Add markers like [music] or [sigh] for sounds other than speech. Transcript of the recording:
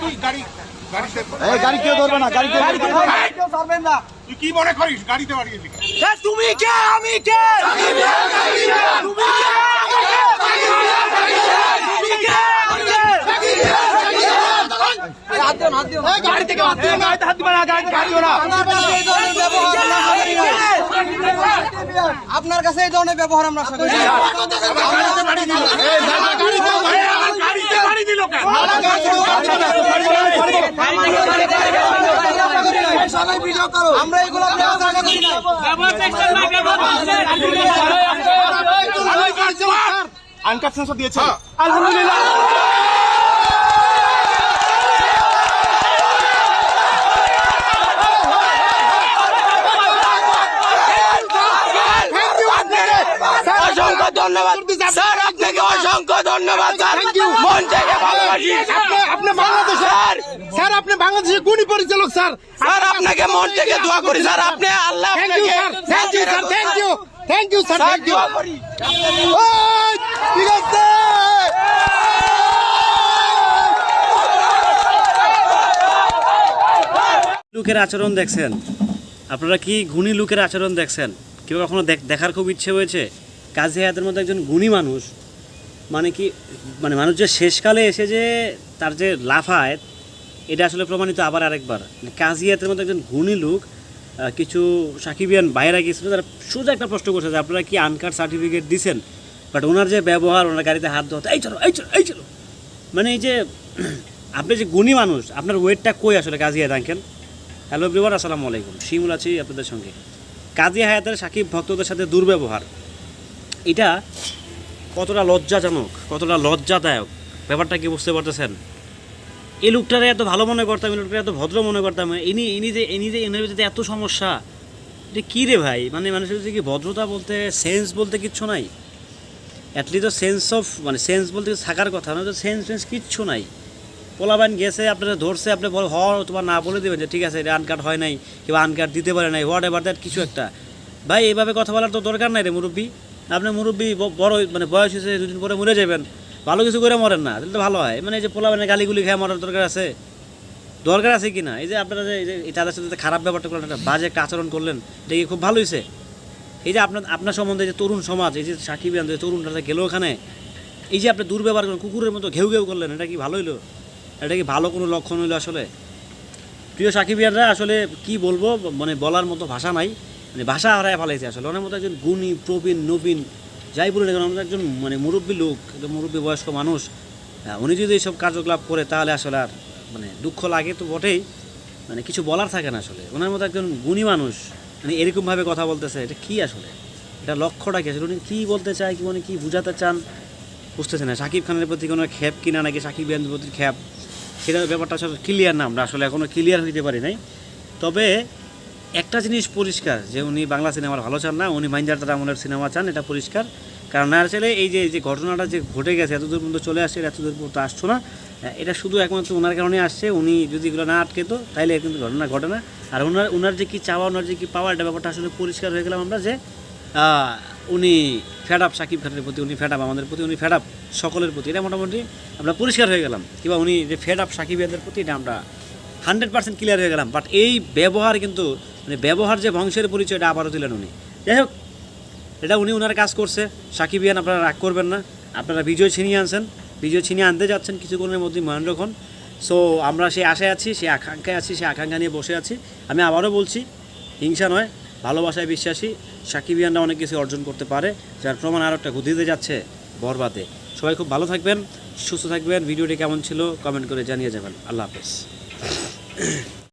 তুই এই গাড়ি কেউ ধরবে না গাড়ি কেউ ধরবে না। তুই কি মনে করিস গাড়িতে তুমি কে? আমি কে? গাড়ি থেকে হাত দিও না। হাত দিও না গাড়িতে হাত আপনার কাছে এই ধরনের ব্যবহার আমরা আশা করি আমার এগুলো। আনকাট সেন্সর দিয়েছে আলহামদুলিল্লাহ। ধন্যবাদ। স্যার আপনাকে অসংখ্য ধন্যবাদ স্যার। মন থেকে ভালোবাসি। আপনি বাংলাদেশের স্যার। আপনি বাংলাদেশের গুণী পরিচালক স্যার? স্যার আপনাকে মন থেকে দোয়া করি স্যার। আপনি আল্লাহ thank you sir thank you sir thank you thank you sir sir thank you ঠিক আছে। লোকের আচরণ দেখছেন। আপনারা কি গুণী লোকের আচরণ দেখছেন? কেউ কখনো দেখ- দেখার খুব ইচ্ছে হয়েছে? কাজী হায়াতের মধ্যে একজন গুণী মানুষ মানে কি মানে মানুষ যে শেষকালে এসে যে তার যে লাফায় এটা আসলে প্রমাণিত আবার আরেকবার। মানে কাজী হায়াতের মধ্যে একজন গুণী লোক কিছু সাকিবিয়ান বাইরে গিয়েছিল, তারা সোজা একটা প্রশ্ন করছে যে আপনারা কি আনকার সার্টিফিকেট দিছেন? বাট ওনার যে ব্যবহার, ওনার গাড়িতে হাত ধোয়া এই চলো এই চলো এই চলো। মানে এই যে, [clears throat] আপনি যে গুণী মানুষ, আপনার ওয়েটটা কই আসলে কাজী হায়াত আঙ্কেল? হ্যালো এভরিওয়ান আসসালামু আলাইকুম। শিমুল আছি আপনাদের সঙ্গে। কাজী হায়াতের সাকিব ভক্তদের সাথে দুর্ব্যবহার। এটা কতটা লজ্জাজনক, কতটা লজ্জাদায়ক? ব্যাপারটা কি বুঝতে পারতেছেন? এই লোকটারে এত ভালো মনে করতাম, এই লোকটা এত ভদ্র মনে করতাম, ইনি ইনি যে ইনি যে এনার ভিতরে এত সমস্যা, এটা কী রে ভাই? মানে মানুষের ভিতরে কি ভদ্রতা বলতে সেন্স বলতে কিচ্ছু নাই? অ্যাটলিস্ট সেন্স অফ মানে সেন্স বলতে থাকার কথা না, তো সেন্স ফেন্স কিচ্ছু নাই। পোলাবান গেছে, আপনারা ধরছে, আপনি বল, হ, তোমার না বলে দেবেন যে, ঠিক আছে, এটা আনকাট হয় নাই, কিংবা আনকাট দিতে পারে নাই হোয়াট এভার দ্যাট কিছু একটা। ভাই, এইভাবে কথা বলার তো দরকার নাই রে মুরব্বী। আপনি মুরব্বী বড় মানে বয়স হয়েছে, দুদিন পরে মরে যাবেন ভালো কিছু করে মরেন না, তাহলে তো ভালো হয়। মানে এই যে পোলাবানের গালিগুলি খেয়ে মরার দরকার আছে। দরকার আছে কি না এই যে আপনারা যে এই তাদের সাথে খারাপ ব্যাপারটা করলেন, একটা বাজে একটা আচরণ করলেন, এটা কি খুব ভালো হয়েছে এই যে আপনার আপনার সম্বন্ধে যে তরুণ সমাজ, এই যে সাকিব যে তরুণরা গেলো ওখানে, এই যে আপনি দুর্ব্যবহার করেন, কুকুরের মতো ঘেউ ঘেউ করলেন, এটা কি ভালো হইল? এটা কি ভালো কোনো লক্ষণ হইল আসলে? প্রিয় সাকিবিয়ানরা আসলে কি বলব মানে বলার মতো ভাষা নাই। মানে ভাষা হারায় ফেলাইছে আসলে। ওনার মতো একজন গুণী, প্রবীণ, নবীন, যাই বলে না কেন একজন মানে মুরব্বী লোক, একজন মুরব্বী বয়স্ক মানুষ উনি যদি এইসব কার্যকলাপ করে তাহলে আসলে আর মানে দুঃখ লাগে তো বটেই। মানে কিছু বলার থাকে না আসলে। ওনার মতো একজন গুণী মানুষ মানে এরকমভাবে কথা বলতেছে, এটা কী আসলে? এটা লক্ষ্যটা কি আসলে? উনি কী বলতে চায়, কি উনি কী বুঝাতে চান, বুঝতেছে না। সাকিব খানের প্রতি কোনো খ্যাপ কিনা নাকি সাকিব ইয়ানের প্রতি খ্যাপ সেটা ব্যাপারটা আসলে ক্লিয়ার না, আমরা আসলে এখনও ক্লিয়ার হইতে পারি নাই। তবে একটা জিনিস পরিষ্কার, যে উনি বাংলা সিনেমার ভালো চান না, উনি মাইন্দার তারা আমলের সিনেমা চান, এটা পরিষ্কার। কারণ না আসলে এই যে যে ঘটনাটা যে ঘটে গেছে এত দূর পর্যন্ত চলে আসছে এত দূর পর্যন্ত আসছো না। এটা শুধু একমাত্র ওনার কারণে আসছে, উনি যদি এগুলো না আটকেতো তাহলে কিন্তু ঘটনা ঘটে না। আর ওনার ওনার যে কি চাওয়া ওনার যে কী পাওয়া, এটা ব্যাপারটা আসলে পরিষ্কার হয়ে গেলাম আমরা যে উনি ফ্যাড আপ সাকিব খানের প্রতি, উনি ফ্যাড আপ আমাদের প্রতি, উনি ফ্যাড আপ সকলের প্রতি, এটা মোটামুটি আমরা পরিষ্কার হয়ে গেলাম। কিংবা উনি যে ফ্যাড আপ সাকিবিয়াদের প্রতি, এটা আমরা হান্ড্রেড পার্সেন্ট ক্লিয়ার হয়ে গেলাম। বাট এই ব্যবহার কিন্তু মানে ব্যবহার যে বংশের পরিচয়, এটা আবারও দিলেন উনি। যাই হোক, এটা উনি ওনার কাজ করছে। সাকিবিয়ান আপনারা রাগ করবেন না। আপনারা বিজয় ছিনিয়ে আনছেন। বিজয় ছিনিয়ে আনতে যাচ্ছেন কিছুক্ষণের মধ্যেই মহেন্দ্রক্ষণ। সো আমরা সেই আশায় আছি, সেই আকাঙ্ক্ষায় আছি, সেই আকাঙ্ক্ষা নিয়ে বসে আছি। আমি আবারও বলছি, হিংসা নয়, ভালোবাসায় বিশ্বাসী। সাকিবিয়ানরা অনেক কিছু অর্জন করতে পারে, যার প্রমাণ আরও একটা গতিতে যাচ্ছে বরবাদে। সবাই খুব ভালো থাকবেন, সুস্থ থাকবেন। ভিডিওটি কেমন ছিল কমেন্ট করে জানিয়ে যাবেন। আল্লাহ হাফেজ।